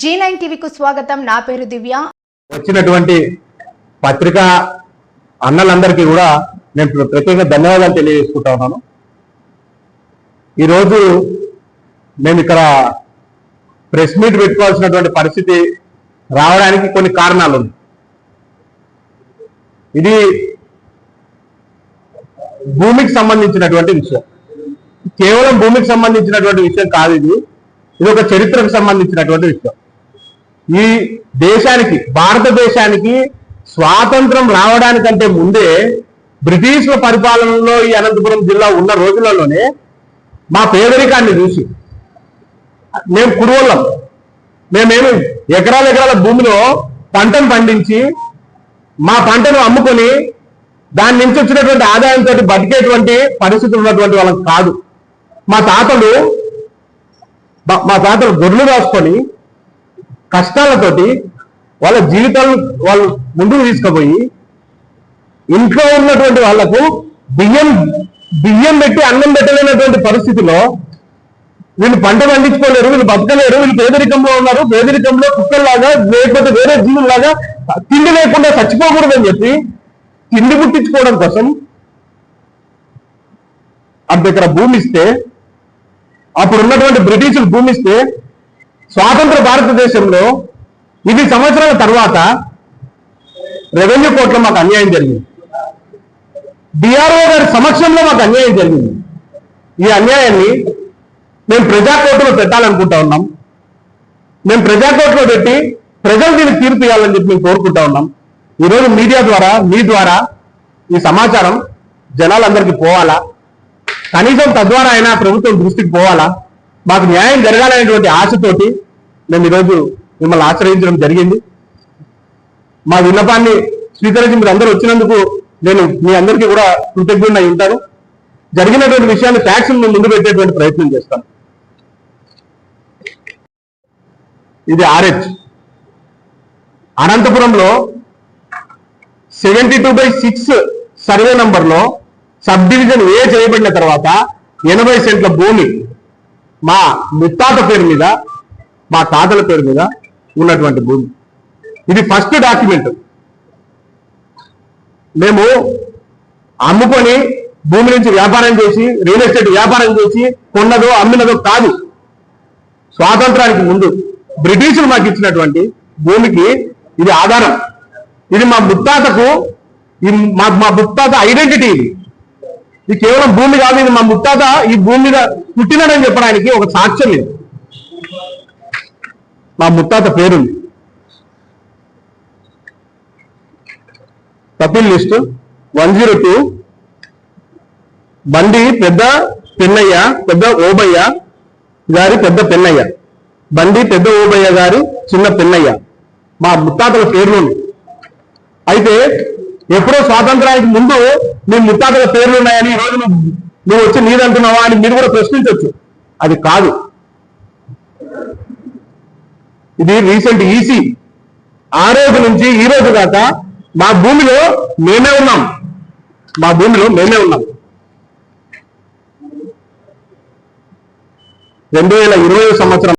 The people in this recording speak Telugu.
జీ నైన్ టీవీకు స్వాగతం. నా పేరు దివ్య. వచ్చినటువంటి పత్రికా అన్నలందరికీ కూడా నేను ప్రత్యేకంగా ధన్యవాదాలు తెలియజేసుకుంటా ఉన్నాను. ఈరోజు మేము ఇక్కడ ప్రెస్ మీట్ పెట్టుకోవాల్సినటువంటి పరిస్థితి రావడానికి కొన్ని కారణాలు ఉన్నాయి ఇది భూమికి సంబంధించినటువంటి విషయం. కేవలం భూమికి సంబంధించినటువంటి విషయం కాదు ఇది. ఇది ఒక చరిత్రకు సంబంధించినటువంటి విషయం. ఈ దేశానికి భారతదేశానికి స్వాతంత్రం రావడానికంటే ముందే బ్రిటిష్ల పరిపాలనలో ఈ అనంతపురం జిల్లా ఉన్న రోజులలోనే మా పేదరికాన్ని చూసి మేము కురువళ్ళం మేమేమి ఎకరాల ఎకరాల భూమిలో పంటను పండించి మా పంటను అమ్ముకొని దాని నుంచి వచ్చినటువంటి ఆదాయంతో బతికేటువంటి పరిస్థితులు ఉన్నటువంటి వాళ్ళం కాదు. మా తాతలు మా- మా తాతలు గొర్రెలు రాసుకొని కష్టాలతోటి వాళ్ళ జీవితాలను వాళ్ళు ముందుకు తీసుకుపోయి ఇంట్లో ఉన్నటువంటి వాళ్ళకు బియ్యం బియ్యం పెట్టి అన్నం పెట్టలేనటువంటి పరిస్థితిలో వీళ్ళు పంట పండించుకోలేరు వీళ్ళు బతకలేరు వీళ్ళు పేదరికంలో ఉన్నారు పేదరికంలో కుక్కల్లాగా లేకపోతే వేరే జీవుల్లాగా తిండి లేకుండా చచ్చిపోకూడదని చెప్పి తిండి పుట్టించుకోవడం కోసం అంత ఇక్కడ భూమి ఇస్తే అప్పుడు ఉన్నటువంటి బ్రిటిషులు భూమి ఇస్తే స్వాతంత్ర భారతదేశంలో ఇది సంవత్సరాల తర్వాత రెవెన్యూ కోర్టులో మాకు అన్యాయం జరిగింది. డిఆర్ఓ గారి సమక్షంలో మాకు అన్యాయం జరిగింది. ఈ అన్యాయాన్ని మేము ప్రజాకోర్టులో పెట్టాలనుకుంటా ఉన్నాం. మేము ప్రజా కోర్టులో పెట్టి ప్రజలు దీన్ని తీర్పు ఇవ్వాలని చెప్పి మేము కోరుకుంటా ఉన్నాం. ఈరోజు మీడియా ద్వారా మీ ద్వారా ఈ సమాచారం జనాలందరికీ పోవాలా? కనీసం తద్వారా అయినా ప్రభుత్వం దృష్టికి పోవాలా? మాకు న్యాయం జరగాలనేటువంటి ఆశతోటి మేము ఈరోజు మిమ్మల్ని ఆశ్రయించడం జరిగింది. మా విన్నపాన్ని స్వీకరించి మీరు అందరూ వచ్చినందుకు నేను మీ అందరికీ కూడా కృతజ్ఞుడై ఉంటాను. జరిగినటువంటి విషయాన్ని ట్యాక్స్ ముందు పెట్టేటువంటి ప్రయత్నం చేస్తాను. ఇది ఆర్హెచ్. అనంతపురంలో seventy two by six survey నంబర్లో సబ్ డివిజన్ ఏ చేయబడిన తర్వాత ఎనభై సెంట్ల భూమి మా ముత్తాత పేరు మీద మా తాతల పేరు మీద ఉన్నటువంటి భూమి. ఇది ఫస్ట్ డాక్యుమెంట్ మేము అమ్ముకొని భూమి నుంచి వ్యాపారం చేసి రియల్ ఎస్టేట్ వ్యాపారం చేసి కొన్నదో అమ్మినదో కాదు. స్వాతంత్రానికి ముందు బ్రిటిషులు మాకు ఇచ్చినటువంటి భూమికి ఇది ఆధారం. ఇది మా ముత్తాతకు మా మా ముత్తాత ఐడెంటిటీ ఇది. ఇది కేవలం భూమి కాదు ఇది మా ముత్తాత ఈ భూమి మీద పుట్టినాడని చెప్పడానికి ఒక సాక్ష్యం ఇది. మా ముత్తాత పేరుంది. తపిల్ లిస్ట్ వన్ జీరో టూ బండి పెద్ద పెన్నయ్య పెద్ద ఓబయ్య గారి పెద్ద పెన్నయ్య. బండి పెద్ద ఓబయ్య గారి చిన్న పెన్నయ్య. మా ముత్తాతల పేర్లు అయితే ఎప్పుడో స్వాతంత్రానికి ముందు మీ ముత్తాతల పేర్లు ఉన్నాయని ఈ రోజు నువ్వు నువ్వు వచ్చి నీదంటున్నావా అని మీరు కూడా ప్రశ్నించవచ్చు అది కాదు. ఇది రీసెంట్ ఈసీ. ఆ రోజు నుంచి ఈ రోజు దాకా మా భూమిలో మేమే ఉన్నాం. మా భూమిలో మేమే ఉన్నాం. రెండు వేల ఇరవై సంవత్సరం